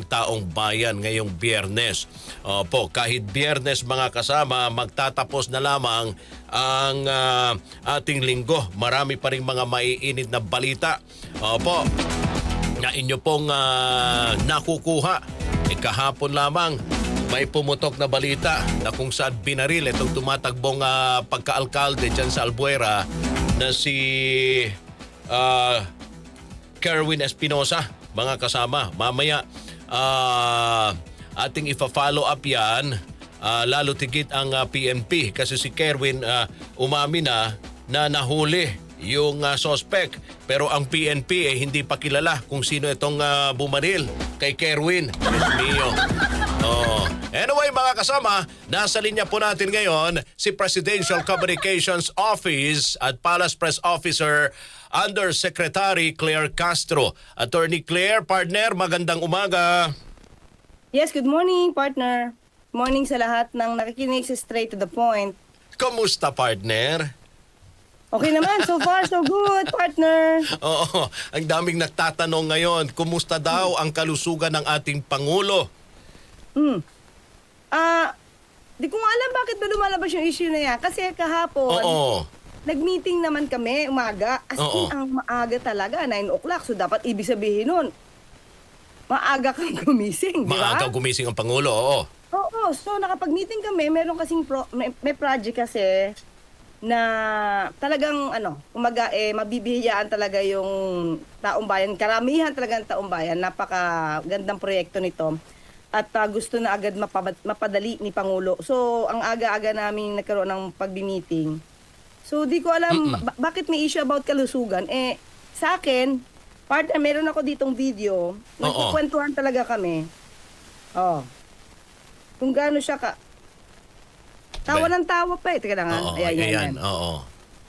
ng taong bayan ngayong biyernes. Opo, kahit biyernes mga kasama, magtatapos na lamang ang ah, ating linggo. Marami pa rin mga maiinit na balita. Opo, na inyo pong ah, nakukuha. E kahapon lamang, may pumutok na balita na kung saan binaril itong tumatakbong ah, pagkaalkalde dyan sa Albuera na si ah, Kerwin Espinosa, mga kasama. Mamaya, ah, ating ifa-follow up yan, ah, lalo tigit ang ah, PNP kasi si Kerwin ah, umamin na na nahuli yung ah, suspect. Pero ang PNP eh hindi pa kilala kung sino itong ah, bumaril kay Kerwin. Mio. Oh. Anyway mga kasama, nasa linya po natin ngayon si Presidential Communications Office at Palace Press Officer Undersecretary Claire Castro. Attorney Claire, partner, magandang umaga. Yes, good morning, partner. Morning sa lahat ng nakikinig sa straight to the point. Kamusta, partner? Okay naman, so far so good, partner. Oo, ang daming nagtatanong ngayon, kumusta daw ang kalusugan ng ating Pangulo? Hmm. Ah, di ko nga alam bakit ba lumalabas yung issue na yan. Kasi kahapon, Oo. nag-meeting naman kami umaga. As Oo. in, ang maaga talaga, 9 o'clock. So dapat ibig sabihin nun, maaga kang gumising, di ba? Maaga gumising ang Pangulo, oo. Oo, so nakapag-meeting kami, meron kasing pro- may, may project kasi na talagang ano, umaga eh mabibihiyaan talaga yung taong bayan, karamihan talaga ng taong bayan, napaka gandang proyekto nito. At ah, gusto na agad mapadali ni Pangulo. So, ang aga-aga namin nagkaroon ng pagbi-meeting. So, di ko alam ba- bakit may issue about kalusugan. Eh, sa akin, partner, meron ako ditong video. Nagkukwentuhan talaga kami. Oh. Kung gaano siya ka... Tawa ng tawa pa eh. Teka lang Oo, ha. Ayan, ayan, yan, yan. oo.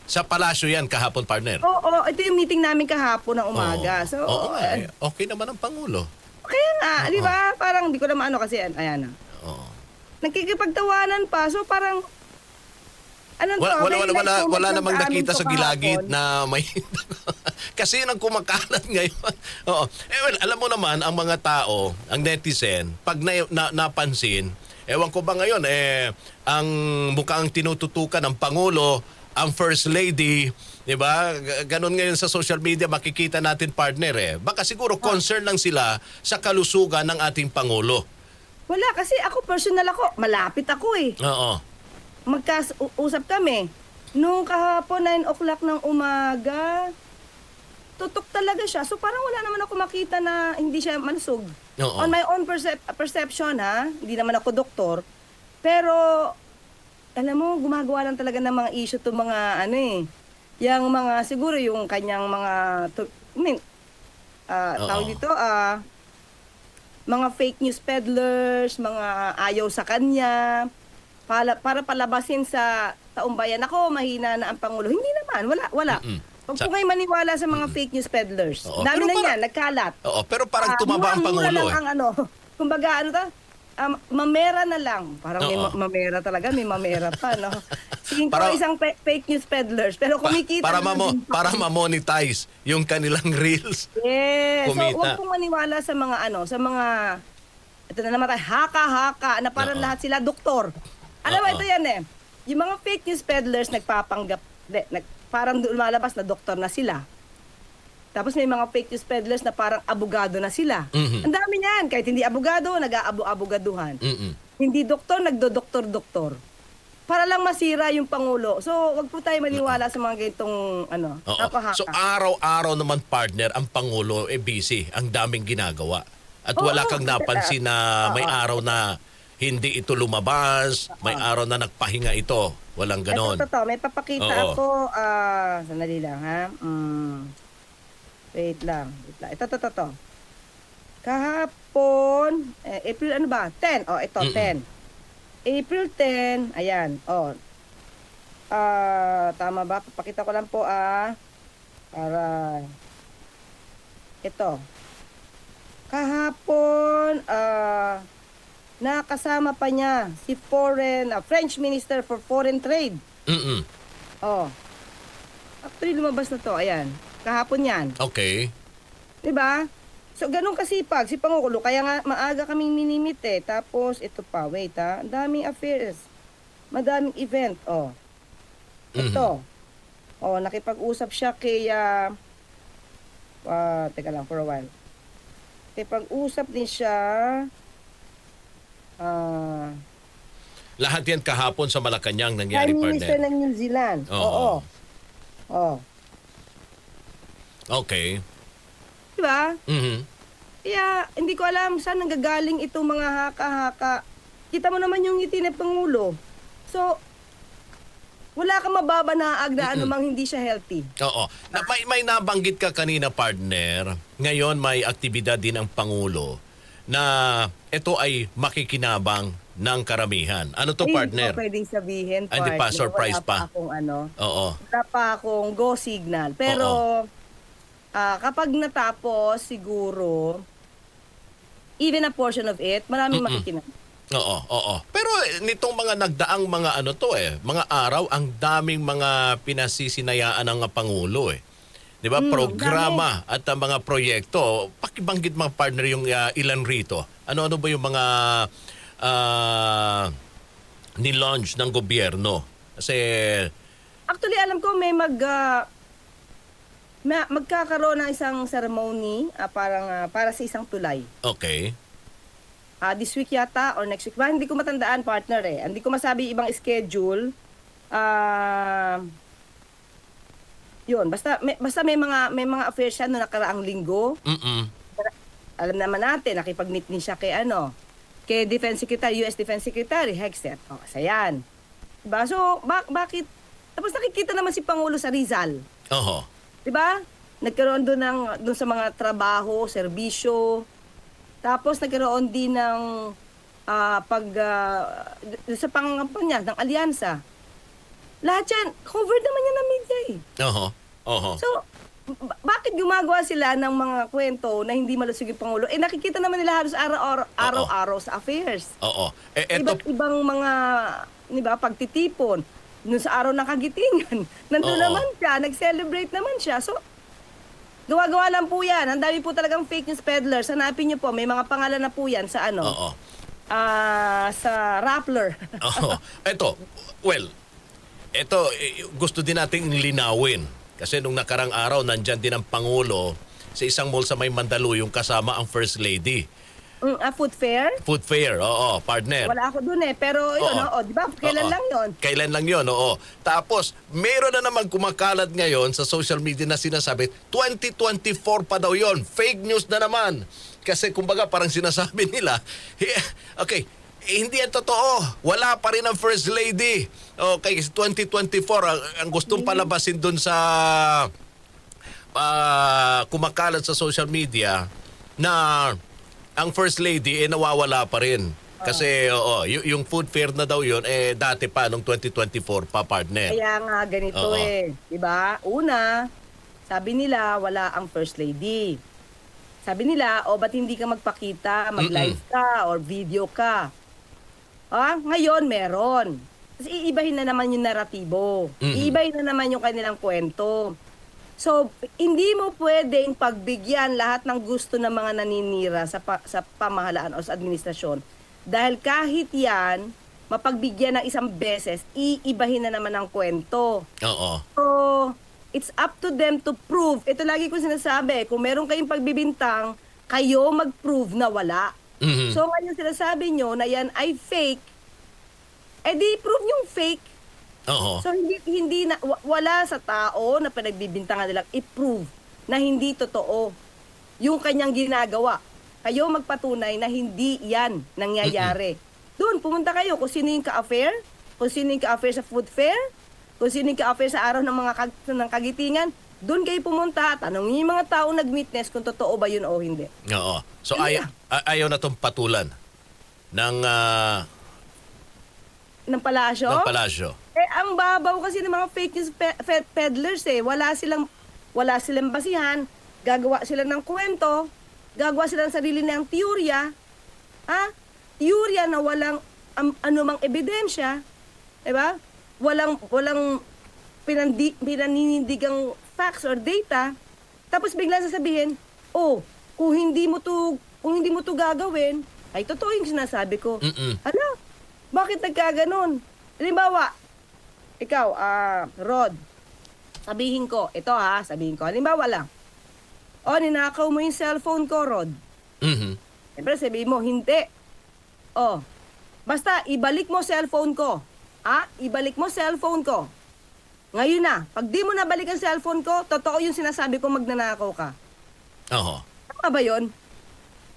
Sa palasyo yan kahapon, partner. Oo, ito yung meeting namin kahapon ng umaga. Oo. So, Oo, nga, eh, eh. okay naman ang Pangulo. kaya nga, Oo. di ba? Parang di ko naman ano kasi, ayan na. Oo. Nagkikipagtawanan pa. So, parang... Ano to? Wala, wala, wala, wala, wala namang nakita sa gilagid na may... Kasi yun ang kumakalat ngayon. Oo. Eh, well, alam mo naman, ang mga tao, ang netizen, pag na, na- napansin, ewan ko ba ngayon, eh, ang mukhang tinututukan ng Pangulo, ang First Lady, di ba? Ganon ngayon sa social media, makikita natin partner eh. Baka siguro concern lang sila sa kalusugan ng ating Pangulo. Wala, kasi ako personal ako. Malapit ako eh. Oo. magkausap kami. Nung kahapon, 9 o'clock ng umaga, tutok talaga siya. So parang wala naman ako makita na hindi siya malusog. Oo. On my own percep- perception ha, hindi naman ako doktor. Pero, alam mo, gumagawa lang talaga ng mga issue to mga ano eh. Yung mga, siguro yung kanyang mga, to, I mean, ah, Oo. tawag dito, ah, mga fake news peddlers, mga ayaw sa kanya, para, para palabasin sa taong bayan. Ako, mahina na ang Pangulo. Hindi naman, wala, wala. Mm-mm. Huwag Sa- po kayo maniwala sa mga fake news peddlers. Oo. Dami Pero na para- yan, nagkalat. Oo, pero parang Ah, tumaba ang mura- mura Pangulo lang eh. ang ano, kumbaga ano ta? Um, mamera na lang. Parang may Oo. ma- mamera talaga, may mamera pa, no? Sige ko Para- isang pe- fake news peddlers, pero Pa- kumikita para mamo din pa. para ma-monetize yung kanilang reels. Yes. So, kumita. huwag pong maniwala sa mga ano, sa mga, ito na naman tayo, haka-haka, na parang Oo. lahat sila doktor. Alam mo, Oo. ito yan eh. Yung mga fake news peddlers nagpapanggap, de, nag, parang lumalabas na doktor na sila. Tapos may mga fake news peddlers na parang abogado na sila. Mhm. Ang dami niyan. Kahit hindi abogado, nag-aabu-abogaduhan. Mm-mm. Hindi doktor, nagdo-doktor-doktor. Para lang masira yung Pangulo. So, wag po tayo maniwala sa mga ganitong ano, Oo. napahaka. So araw-araw naman partner ang pangulo eh busy, ang daming ginagawa. At Oo, wala kang napansin na may Oo. araw na hindi ito lumabas, may araw na nagpahinga ito. Walang ganon. Ito, totoo. May papakita Oo. ako. Ah, sandali lang, ha? Mm. Wait lang. Wait lang. Ito, ito, ito, ito. Kahapon, eh, April ano ba? 10. Oh, ito, Mm-mm. 10. April 10, ayan, oh. Ah, tama ba? Papakita ko lang po, ah. Para, ito. Kahapon, ah, nakasama pa niya si foreign, ah, French Minister for Foreign Trade. Mm-mm. Oh. Actually, lumabas na to. Ayan. Kahapon yan. Okay. 'Di ba? So, ganun kasipag, si Pangulo. Kaya nga, maaga kaming minimit eh. Tapos, ito pa, wait ha. Ang daming affairs. Madaming event, oh. Ito. Oh, nakipag-usap siya kay, ah, ah, teka lang, for a while. Nakipag-usap din siya, ah, Lahat yan kahapon sa Malacanang nangyari, Prime Minister partner. ng New Zealand. Oo. Oo. Oh. Okay. Di ba? Mhm. Kaya hindi ko alam saan nanggagaling itong mga haka-haka. Kita mo naman yung ngiti ng Pangulo. So, wala kang mababanaag na anumang hindi siya healthy. Oo. Na, may, may nabanggit ka kanina, partner. Ngayon may aktibidad din ang Pangulo na ito ay makikinabang ng karamihan. Ano to, Ay, partner? Hindi ko pwedeng sabihin, Ah, hindi pa, partner. surprise wala pa. akong ano, Oo. wala pa akong go signal. Pero, ah, kapag natapos, siguro, even a portion of it, maraming makikinabang. Oo, oo. Pero eh, nitong mga nagdaang mga ano to eh, mga araw, ang daming mga pinasisinayaan ng Pangulo eh. 'Di ba? Mm, Programa at ang mga proyekto. Pakibanggit mga partner yung ah, ilan rito. Ano-ano ba yung mga ah, ni-launch ng gobyerno? Kasi Actually, alam ko may mag ah, ma- magkakaroon ng isang ceremony ah, parang ah, para sa isang tulay. okay. Ah, this week yata or next week. Ba, hindi ko matandaan partner eh. Hindi ko masabi ibang schedule. Ah yun, basta may, basta may mga may mga affairs siya no nakaraang linggo. Mm. Alam naman natin, nakipag-meet din siya kay ano, kay Defense Secretary, US Defense Secretary Hexter. Oh, sa yan. Diba? So, bak bakit? Tapos nakikita naman si Pangulo sa Rizal. Oho. 'Di ba? Nagkaroon doon ng doon sa mga trabaho, serbisyo. Tapos nagkaroon din ng ah, pag d- sa pangampanya ng alyansa. Lahat yan, covered naman yan ng media eh. Oho. Oho. So, ba- bakit gumagawa sila ng mga kwento na hindi malusog yung Pangulo? Eh nakikita naman nila halos araw-araw, araw-araw sa affairs. Oo. Eh, eto, Iba't ibang mga, di ba, pagtitipon. Noon sa araw ng kagitingan, nandun Oo. naman siya, nag-celebrate naman siya. So, gawa-gawa lang po yan. Ang dami po talagang fake news peddlers. Hanapin niyo po, may mga pangalan na po yan sa ano, Oo. ah, sa Rappler. Oo. Eto, well, eto, eh, gusto din nating linawin. Kasi nung nakarang araw, nandyan din ang Pangulo sa isang mall sa may Mandaluyong kasama ang First Lady. Mm, ah, food fair? Food fair, oo, partner. Wala ako dun eh. Pero yun, Oo. oo, di ba? Kailan Oo. lang yun? Kailan lang yun, oo. Tapos, meron na naman kumakalat ngayon sa social media na sinasabi, 2024 pa daw yon Fake news na naman. Kasi kumbaga parang sinasabi nila, "Eh, okay, eh, hindi yan totoo. Wala pa rin ang First Lady. Okay, kasi 2024, ang, ang gustong palabasin dun sa ah, kumakalat sa social media na ang First Lady eh nawawala pa rin. Kasi oo, y- yung food fair na daw yun eh dati pa nung 2024 pa partner. Kaya nga ganito Oo. eh. Di ba? Una, sabi nila wala ang first lady. Sabi nila, o ba't hindi ka magpakita, mag-live ka or video ka? Ah, ngayon meron. Kasi iibahin na naman yung naratibo. Mm-mm. Iibahin na naman yung kanilang kwento. So, hindi mo pwedeng pagbigyan lahat ng gusto ng mga naninira sa, pa- sa pamahalaan o sa administrasyon. Dahil kahit yan, mapagbigyan ng isang beses, iibahin na naman ang kwento. Oo. So, it's up to them to prove. Ito lagi ko sinasabi, kung meron kayong pagbibintang, kayo mag-prove na wala. Mhm. So, ngayon sinasabi nyo na yan ay fake, eh di prove yung fake. Oo. So, hindi, hindi na, wa- wala sa tao na pinagbibintangan nilang i-prove na hindi totoo yung kanyang ginagawa. Kayo magpatunay na hindi yan nangyayari. Doon, pumunta kayo kung sino yung ka-affair, kung sino yung ka-affair sa food fair, kung sino yung ka-affair sa araw ng mga kag- ng kagitingan, doon kayo pumunta, tanongin yung mga tao nag-witness kung totoo ba yun o hindi. Oo. So ay, a- ayaw na tong patulan ng ah, Ng palasyo? ng palasyo. Eh, ang babaw kasi ng mga fake news pe- fe- peddlers eh. Wala silang, wala silang basihan. Gagawa sila ng kwento. Gagawa sila ng sarili ng teorya. Ha? Teorya na walang am, anumang ebidensya. Diba? Walang, walang pinandi, pinaninindigang facts or data. Tapos bigla sasabihin, oh, kung hindi mo to, kung hindi mo to gagawin, ay totoo yung sinasabi ko. Mm-mm. Hala, bakit nagkaganon? Halimbawa, ikaw, ah, Rod, sabihin ko, ito ha, sabihin ko, halimbawa lang, o, ninakaw mo yung cellphone ko, Rod. Mhm. Siyempre, sabihin mo, hindi. O, basta, ibalik mo cellphone ko. Ah, ibalik mo cellphone ko. Ngayon na, pag di mo nabalik ang cellphone ko, totoo yung sinasabi ko magnanakaw ka. Oho. Tama ba yun?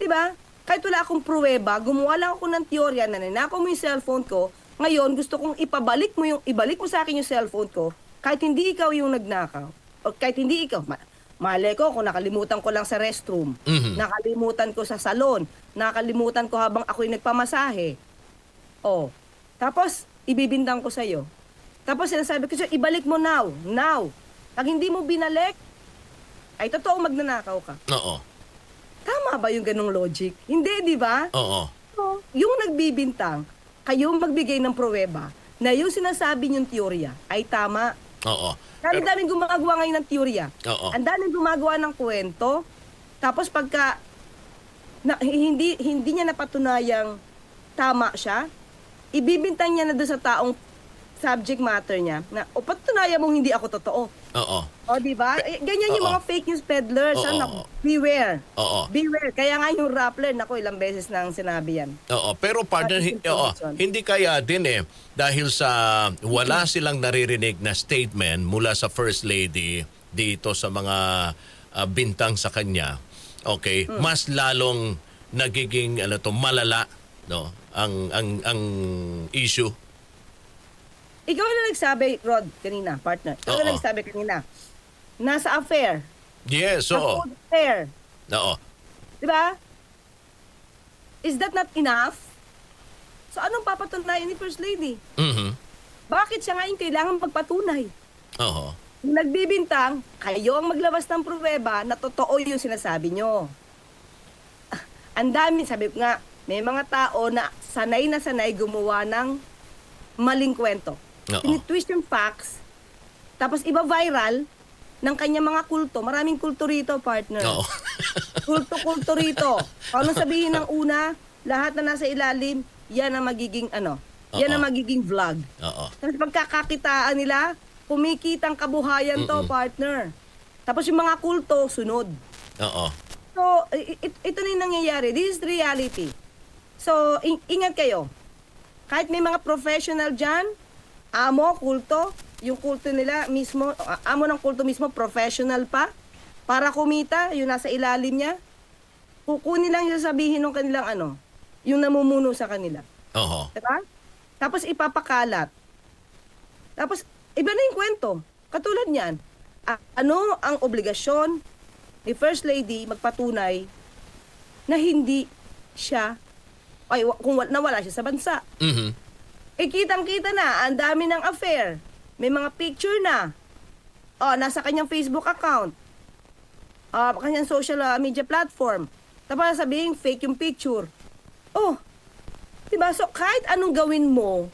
Diba? Kahit wala akong pruweba, gumawa lang ako ng teorya na ninakaw mo yung cellphone ko, ngayon gusto kong ipabalik mo yung, ibalik mo sa akin yung cellphone ko, kahit hindi ikaw yung nagnakaw. O kahit hindi ikaw, ma- mali ko kung nakalimutan ko lang sa restroom, Mhm. nakalimutan ko sa salon, nakalimutan ko habang ako'y nagpamasahe. Oh, tapos ibibintang ko sa'yo. Tapos sinasabi ko sa'yo, ibalik mo now, now. Pag hindi mo binalik, ay totoo magnanakaw ka. Oo. Tama ba yung ganong logic? Hindi, di ba? Oo. So, yung nagbibintang, kayo magbigay ng pruweba na yung sinasabi niyong teorya ay tama. Oo. Dami-daming gumagawa ngayon ng teorya. Oo. Ang daming gumagawa ng kwento. Tapos pagka na, hindi hindi niya napatunayang tama siya, ibibintang niya na doon sa taong subject matter niya na o patunayan mong hindi ako totoo. Oo. O, di ba? Eh, Ganyan yung Oo. mga fake news peddlers. Oo. Ano, beware. Oo. Beware. Kaya nga yung Rappler, nako ilang beses nang sinabi yan. Oo, pero partner, hi- Party oo, information. hindi kaya din eh dahil sa wala silang naririnig na statement mula sa First Lady dito sa mga ah, bintang sa kanya. Okay, Hmm. mas lalong nagiging ano to malala no ang ang ang issue. Ikaw na nagsabi, Rod, kanina, partner. Ikaw na nagsabi kanina. Nasa affair. Yes, Sa oo. food affair. Oo. Di ba? Is that not enough? So anong papatunayan ni First Lady? Mhm. Bakit siya ngayon kailangan magpatunay? Oo. Kung nagbibintang, kayo ang maglabas ng pruweba na totoo yung sinasabi nyo. Ah, Ang dami, sabi ko nga, may mga tao na sanay na sanay gumawa ng maling kwento. Oo. Tinitwist yung facts, tapos iba viral ng kanya mga kulto. Maraming kulto rito, partner. Oo. Kulto-kulto rito. Paano sabihin ng una, lahat na nasa ilalim, yan ang magiging ano, yan Oo. ang magiging vlog. Oo. Tapos pagkakakitaan nila, kumikitang kabuhayan to, partner. Tapos yung mga kulto, sunod. Oo. So, i- i- ito na yung nangyayari. This is reality. So, in- ingat kayo. Kahit may mga professional dyan, amo, kulto, yung kulto nila mismo, amo ng kulto mismo, professional pa, para kumita, yung nasa ilalim niya, kukunin lang yung sabihin ng kanilang ano, yung namumuno sa kanila. Oo. Diba? Tapos ipapakalat. Tapos, iba na yung kwento. Katulad niyan, ano ang obligasyon ni First Lady magpatunay na hindi siya, ay, kung wa- nawala siya sa bansa. Mhm. Eh, kitang-kita na, ang dami ng affair. May mga picture na. Oh, nasa kanyang Facebook account. Ah, kanyang social ah, media platform. Tapos sabihin, fake yung picture. Oh, diba? So, kahit anong gawin mo,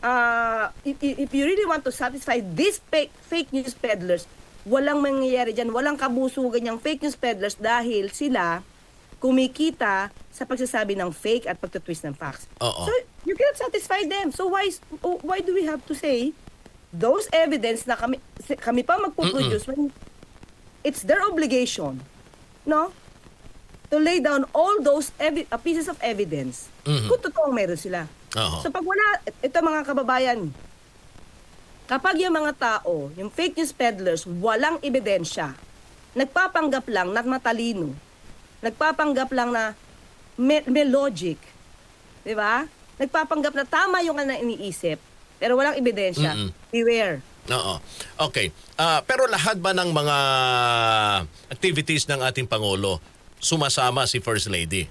ah, if, if you really want to satisfy these fake, fake news peddlers, walang mangyayari dyan, walang kabusugan yung fake news peddlers dahil sila kumikita sa pagsasabi ng fake at pagtutwist ng facts. Oo. So, you cannot satisfy them. So, why why do we have to say those evidence na kami kami pa magpo-produce when it's their obligation, no? To lay down all those evi- uh, pieces of evidence Mhm. kung totoong meron sila. Oo. So pag wala, ito mga kababayan, kapag yung mga tao, yung fake news peddlers, walang ebidensya, nagpapanggap lang na matalino, nagpapanggap lang na may, may logic, di ba? Nagpapanggap na tama yung kanilang iniisip, pero walang ebidensya. Mm-mm. Beware. Oo. Okay. Ah, pero lahat ba ng mga activities ng ating Pangulo sumasama si First Lady?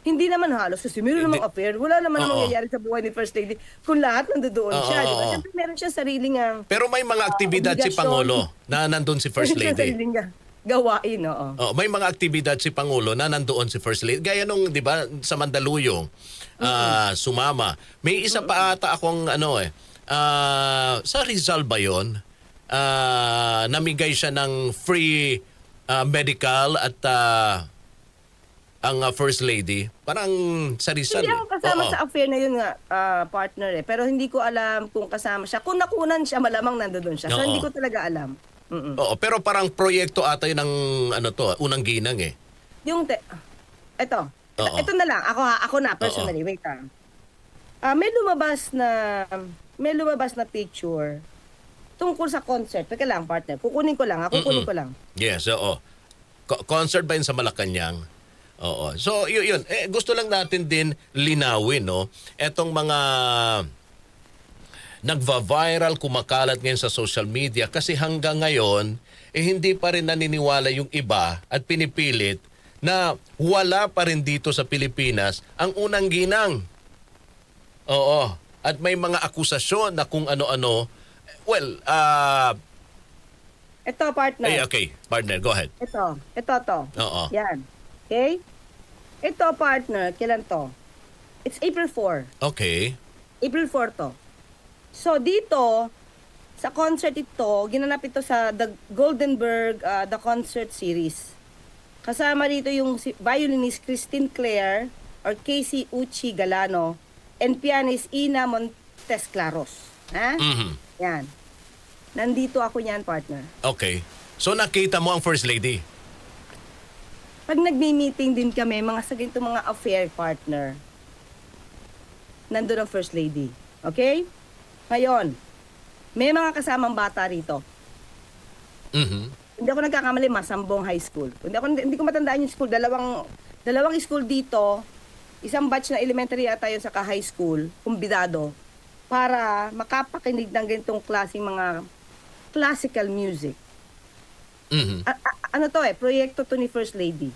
Hindi naman halos kasi meron namang affair. Wala naman Oo. mangyayari sa buhay ni First Lady kung lahat nandoon siya. Oo, Di ba? oo. Siyempre meron siya sariling ang Pero may mga aktibidad si obligasyon. Pangulo na nandun si First siya Lady. sariling ga- gawain, oo. Oh, may mga aktibidad si Pangulo na nandoon si First Lady. Gaya nung, 'di ba, sa Mandaluyong, ah, sumama. May isa pa ata akong ano eh, ah, sa Rizal ba 'yon? Ah, namigay siya ng free ah, medical at ah, ang uh, First Lady. Parang sarisan. Hindi eh. ako kasama Oo. sa affair na yun nga, ah, partner eh. Pero hindi ko alam kung kasama siya. Kung nakunan siya, malamang nandoon siya. So Oo. hindi ko talaga alam. Mm-mm. Oo, pero parang proyekto ata yun ng ano to, unang ginang eh. Yung, te- ito. Oo. Ito na lang. Ako ha, ako na personally. Wait lang. Ah, may lumabas na, may lumabas na picture tungkol sa concert. Teka lang, partner. Kukunin ko lang. ha? Kukunin Mm-mm. ko lang. Yes, oo. Co- concert ba yun sa Malacanang? Oo. So, yun, yun. Eh, gusto lang natin din linawin, no? Etong mga nagva-viral, kumakalat ngayon sa social media kasi hanggang ngayon, eh hindi pa rin naniniwala yung iba at pinipilit na wala pa rin dito sa Pilipinas ang unang ginang. Oo. At may mga akusasyon na kung ano-ano. Well, ah... Ito, partner. eh, okay, partner, go ahead. Ito. Ito, to. Oo. Yan. Okay? Ito, partner. Kailan to? It's April 4. Okay. April 4 to. So, dito, sa concert ito, ginanap ito sa The Goldenberg, uh, The Concert Series. Kasama dito yung si- violinist Christine Clare or Casey Uchi Galano and pianist Ina Montes Claros. Ha? Mhm. Yan. Nandito ako niyan, partner. Okay. So nakita mo ang First Lady? Pag nagmi-meeting din kami, mga sa ganito mga affair partner, nandun ang First Lady. Okay? Ngayon, may mga kasamang bata rito. Mhm. Hindi ako nagkakamali, Masambong High School. Hindi, ako, hindi ko matandaan yung school. Dalawang, dalawang school dito, isang batch na elementary ata yun sa high school, kumbidado, para makapakinig ng ganitong klaseng mga classical music. Mhm. A- a- ano to eh, proyekto to ni First Lady.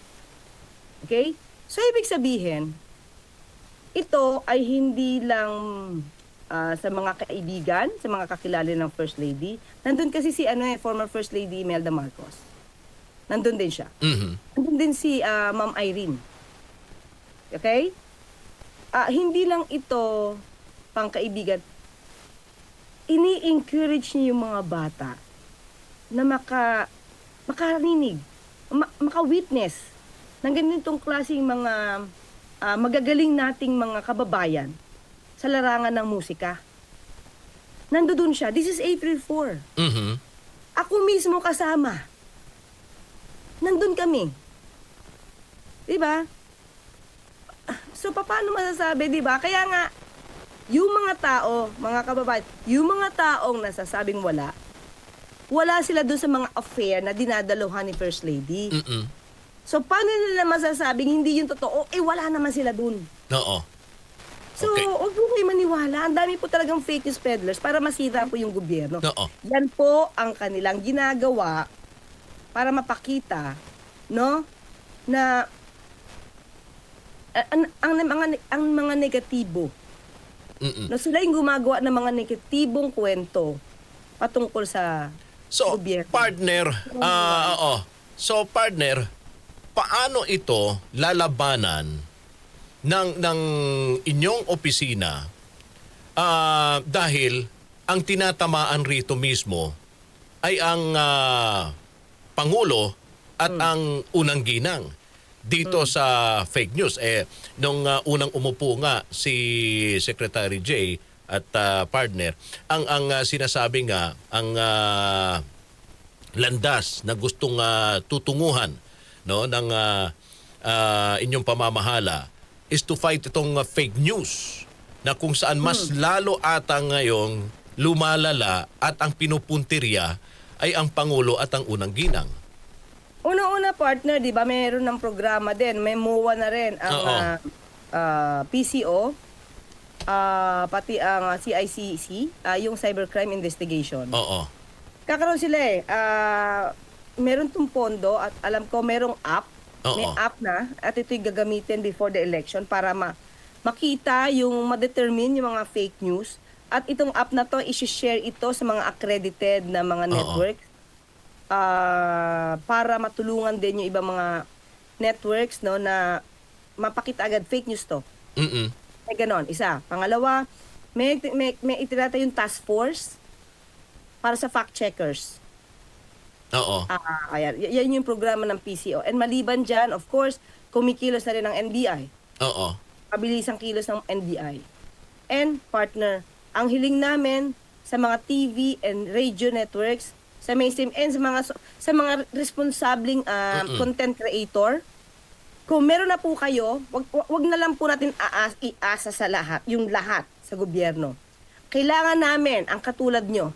Okay? So, ibig sabihin, ito ay hindi lang ah, sa mga kaibigan, sa mga kakilala ng First Lady. Nandun kasi si ano eh, former First Lady Imelda Marcos. Nandun din siya. Mhm. Nandun din si ah, Ma'am Irene. Okay? Ah, hindi lang ito pang kaibigan. Ini-encourage niyo yung mga bata na maka makarinig, ma- maka-witness ng ganitong klaseng mga ah, magagaling nating mga kababayan sa larangan ng musika. Nandoon siya. This is April 4. Mhm. Ako mismo kasama. Nandun kami. 'Di ba? So paano masasabi, 'di ba? Kaya nga yung mga tao, mga kababayan, yung mga taong nasasabing wala, wala sila doon sa mga affair na dinadaluhan ni First Lady. Mhm. So paano nila masasabing hindi yung totoo? Eh wala naman sila doon. Oo. So, Okay. huwag po kayo maniwala. Ang dami po talagang fake news peddlers para masira po yung gobyerno. Oo. Yan po ang kanilang ginagawa para mapakita, no, na a- ang, ang, mga ang mga negatibo, Mhm. na sila yung gumagawa ng mga negatibong kwento patungkol sa So, Gobyerno. partner, ah, oo. So, partner, paano ito lalabanan ng ng inyong opisina ah, dahil ang tinatamaan rito mismo ay ang ah, pangulo at ang unang ginang dito sa fake news. Eh nung ah, unang umupo nga si Secretary Jay at ah, partner ang ang ah, sinasabi nga ang ah, landas na gustong ah, tutunguhan no ng ah, ah, inyong pamamahala is to fight itong ah, fake news na kung saan mas lalo ata ngayong lumalala at ang pinupuntirya ay ang pangulo at ang unang ginang. Una-una partner, 'di ba? Mayroon ng programa din, may MOA na rin ang Oo. ah, ah, PCO ah, pati ang ah, CICC, ah, yung Cybercrime Investigation. Oo. Kakaroon sila eh. Ah, meron tong pondo at alam ko merong app. May Oo. app na at ito'y gagamitin before the election para ma makita yung ma-determine yung mga fake news. At itong app na to, isi-share ito sa mga accredited na mga Oo. networks ah, para matulungan din yung ibang mga networks no na mapakita agad fake news to. Mm. May ganon, isa. Pangalawa, may, may, may itinata yung task force para sa fact checkers. Oo. Ah, ayan. Y- yan yung programa ng PCO. And maliban dyan, of course, kumikilos na rin ang NBI. Oo. Pabilisang kilos ng NBI. And partner, ang hiling namin sa mga TV and radio networks, sa mainstream and sa mga so- sa mga responsabling ah, Mm-mm. content creator, kung meron na po kayo, wag, wag, wag na lang po natin aas, iasa sa lahat, yung lahat sa gobyerno. Kailangan namin ang katulad nyo.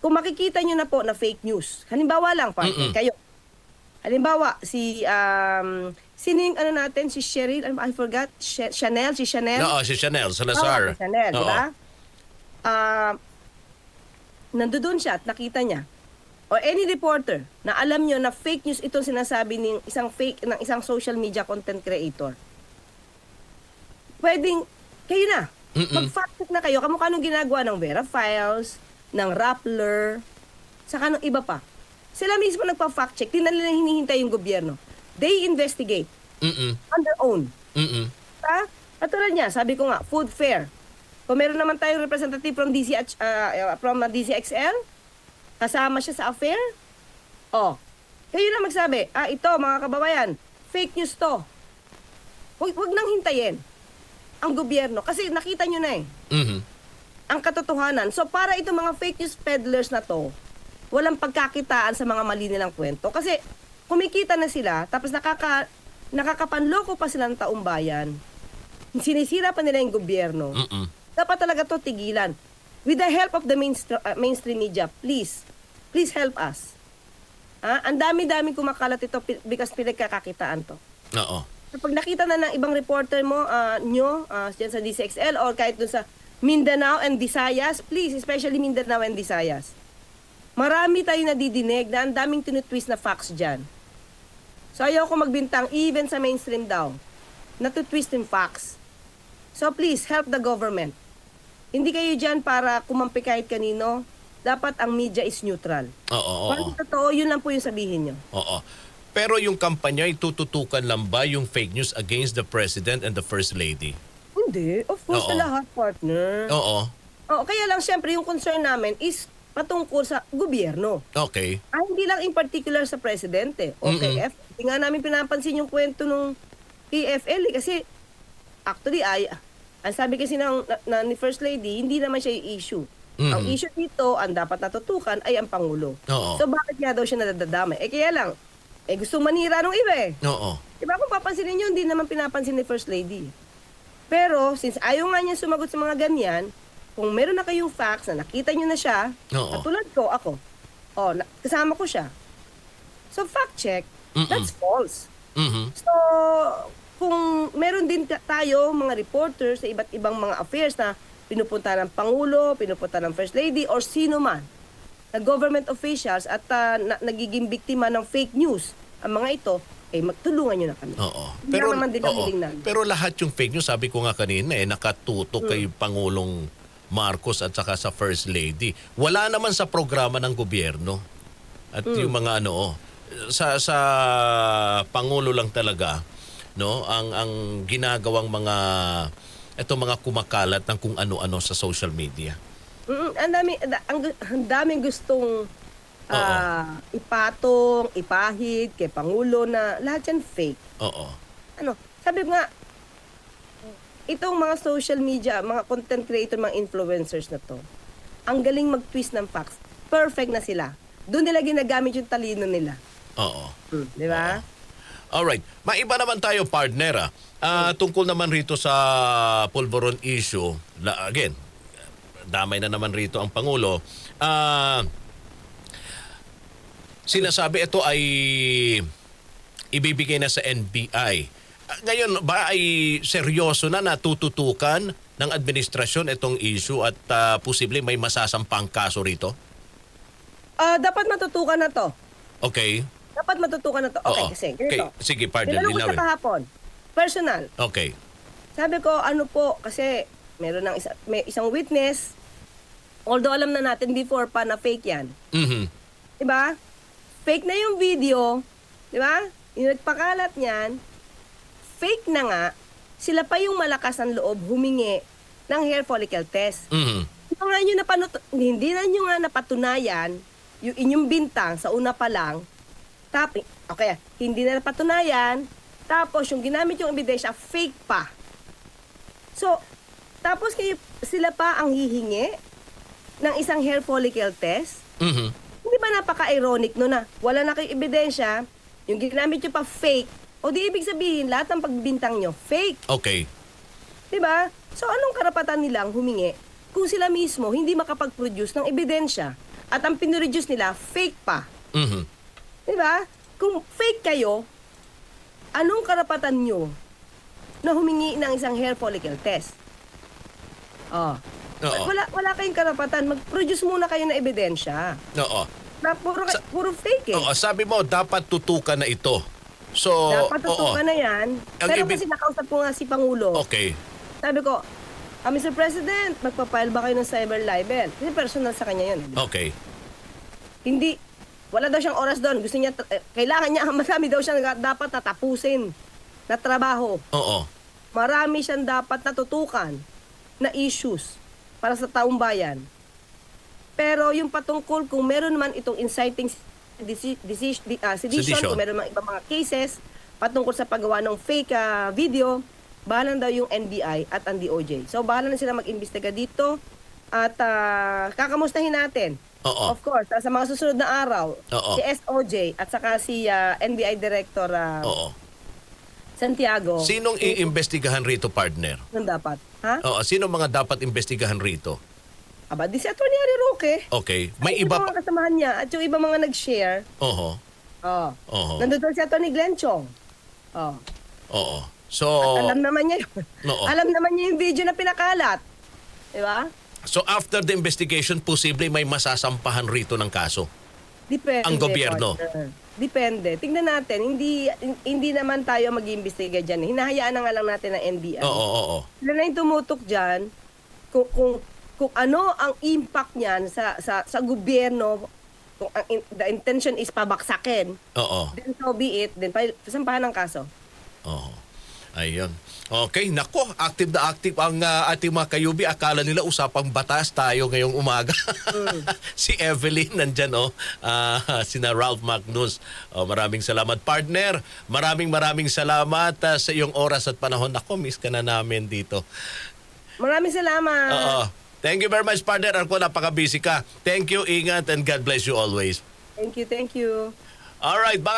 Kung makikita nyo na po na fake news, halimbawa lang, partner, Mm-mm. kayo. Halimbawa, si, um, sino yung ano natin, si Cheryl, ano, I forgot, Ch- Chanel, si Chanel. Oo, si Chanel Salazar. Oo, si Chanel, di Oo. ba? Ah, nandoon siya at nakita niya. Or any reporter na alam nyo na fake news itong sinasabi ng isang fake ng isang social media content creator. Pwedeng kayo na. Mm-mm. Mag-fact check na kayo. Kamukha nung ginagawa ng Vera Files, ng Rappler, saka ng iba pa. Sila mismo nagpa-fact check. Tingnan nila hinihintay yung gobyerno. They investigate Mm-mm. on their own. Mm-mm. Ha? Katulad niya, sabi ko nga, food fair. Kung meron naman tayong representative from DCH, uh, from uh, DCXL, kasama siya sa affair, oh, kayo na magsabi, ah, ito mga kababayan, fake news to. Huwag, huwag nang hintayin ang gobyerno. Kasi nakita nyo na eh, Mhm. Ang katotohanan. So para itong mga fake news peddlers na to, walang pagkakitaan sa mga mali nilang kwento. Kasi kumikita na sila, tapos nakaka, nakakapanloko pa sila ng taong bayan. Sinisira pa nila yung gobyerno. Mm-mm. Dapat talaga to tigilan. With the help of the mainstream, uh, mainstream media, please, please help us. Ha? Ang dami-dami kumakalat ito because pinagkakakitaan to. Oo. Kapag nakita na ng ibang reporter mo, ah, nyo, uh, dyan sa DCXL or kahit dun sa Mindanao and Visayas, please, especially Mindanao and Visayas. Marami tayo nadidinig na ang daming tinutwist na facts dyan. So ayoko magbintang even sa mainstream daw. Natutwist yung facts. So please, help the government. Hindi kayo dyan para kumampi kahit kanino. Dapat ang media is neutral. Oo, oo, totoo, yun lang po yung sabihin nyo. oo. Pero yung kampanya ay tututukan lang ba yung fake news against the President and the First Lady? Hindi. Of course, Oo. sa lahat, partner. Oo. Oo, kaya lang siyempre yung concern namin is patungkol sa gobyerno. Okay. Ah, hindi lang in particular sa presidente o Mm-mm. KF. Hindi nga namin pinapansin yung kwento nung PFL eh, kasi actually ay ang sabi kasi ng na, na- ni First Lady, hindi naman siya yung issue. Ang Mhm. issue dito, ang dapat natutukan ay ang Pangulo. Oo. So bakit nga daw siya nadadamay? Eh kaya lang, eh gusto manira nung iba eh. Oo. Diba kung papansinin nyo, hindi naman pinapansin ni First Lady. Pero, since ayaw nga niya sumagot sa mga ganyan, kung meron na kayong facts na nakita nyo na siya, Oo. katulad ko, ako, oh, na- kasama ko siya. So, fact check, Mm-mm. that's false. Mhm. So, kung meron din ta- tayo, mga reporters sa iba't ibang mga affairs na pinupunta ng Pangulo, pinupunta ng First Lady, or sino man, na government officials at ah, na- nagiging biktima ng fake news, ang mga ito, eh magtulungan nyo na kami. Oo. Hindi lang naman din ang oo. namin. Pero lahat yung fake news, sabi ko nga kanina, eh, nakatutok kay Pangulong Marcos at saka sa First Lady. Wala naman sa programa ng gobyerno. At yung mga ano, oh, sa sa Pangulo lang talaga, no, ang ang ginagawang mga eto mga kumakalat ng kung ano-ano sa social media. Mm, ang dami da- ang, ang daming gustong ah, ipatong, ipahid kay Pangulo na lahat yan fake. Oo. Ano, sabi nga, itong mga social media, mga content creator, mga influencers na to, ang galing mag-twist ng facts. Perfect na sila. Doon nila ginagamit yung talino nila. Oo. Hmm, di ba? Alright. Maiba naman tayo, partner. ah. Ah, tungkol naman rito sa pulveron issue, la, again, damay na naman rito ang Pangulo. Ah, sinasabi ito ay ibibigay na sa NBI. Ah, Ngayon, ba ay seryoso na natututukan ng administrasyon itong issue at ah, posible may masasampang kaso rito? Ah, dapat matutukan na to. Okay. Dapat matutukan na to. Okay, Oo. kasi Okay. Sige, partner, Tinanong ko siya kahapon. Personal. Okay. Sabi ko, ano po, kasi meron ng isa, may isang witness, although alam na natin before pa na fake yan. Mhm. Di ba? Fake na yung video, di ba? Yung nagpakalat niyan, fake na nga, sila pa yung malakas ang loob humingi ng hair follicle test. Mhm. Hindi nga nyo napanut- hindi na nyo nga napatunayan yung inyong bintang sa una pa lang. Tapi, okay, hindi na napatunayan, Tapos yung ginamit yung ebidensya, fake pa. So, tapos kayo, sila pa ang hihingi ng isang hair follicle test. Mhm. Ba napaka-ironic no na wala na kayong ebidensya, yung ginamit nyo pa fake, o di ibig sabihin lahat ng pagbibintang nyo, fake. Okay. 'Di ba? So anong karapatan nilang humingi kung sila mismo hindi makapag-produce ng ebidensya at ang pinroduce nila fake pa? Mhm. 'Di ba? Kung fake kayo, anong karapatan nyo na humingi ng isang hair follicle test? Oh. Oo. Wala wala kayong karapatan mag-produce muna kayo ng ebidensya. Oo. Na puro Sa- puro fake eh. Oo, sabi mo dapat tutukan na ito. So, Dapat oo. tutukan na yan. Ang Pero ibig- kasi nakausap ko nga si Pangulo. Okay. Sabi ko, ah, Mr. President, magpa-file ba kayo ng cyber libel? Kasi personal sa kanya yun. Okay. Hindi, wala daw siyang oras doon. Gusto niya, eh, kailangan niya, marami daw siyang dapat natapusin na trabaho. Oo. Marami siyang dapat natutukan na issues para sa taong bayan. Pero yung patungkol kung meron naman itong inciting deci- deci- di- ah, sedition, Sedition. kung meron naman ibang mga cases patungkol sa paggawa ng fake ah, video, bahala daw yung NBI at ang DOJ. So bahala na sila mag-imbestiga dito at ah, kakamustahin natin. Oo. Of course, sa mga susunod na araw, Oo. si SOJ at saka si ah, NBI Director ah, Oo. Santiago. Sinong iimbestigahan rito, partner? Anong dapat? Ha? Oo, sino mga dapat imbestigahan rito? Aba, di si Atty. Harry Roque. Okay. May Ay, iba pa. mga kasamahan niya at yung iba mga nag-share. Oo. Oh. Oo. Nandun si Atty. Glenn Chong. Oh. Oo. So, Alam naman niya yun. Oo. Alam naman niya yung video na pinakalat. Di ba? so after the investigation, posible may masasampahan rito ng kaso. Depende. Ang gobyerno. partner. Depende. Tingnan natin, hindi hindi naman tayo mag-iimbestiga dyan. Hinahayaan na nga lang natin ng NBI. Oo, oo, oo. Sila na yung tumutok dyan kung, kung, kung ano ang impact niyan sa, sa, sa gobyerno, kung ang in- the intention is pabaksakin, Oo. then so be it, then pa- sampahan ng kaso. Oo. Ayun. Okay, nako, active na active ang ah, ating mga kayubi. Akala nila usapang batas tayo ngayong umaga. si Evelyn nandyan, oh. Ah, sina Ralph Magnus. Oh, maraming salamat, partner. Maraming maraming salamat ah, sa iyong oras at panahon. Nako, miss ka na namin dito. Maraming salamat. Oo. Thank you very much, partner. Ako, napaka-busy ka. Thank you, ingat, and God bless you always. Thank you, thank you. All right, bye.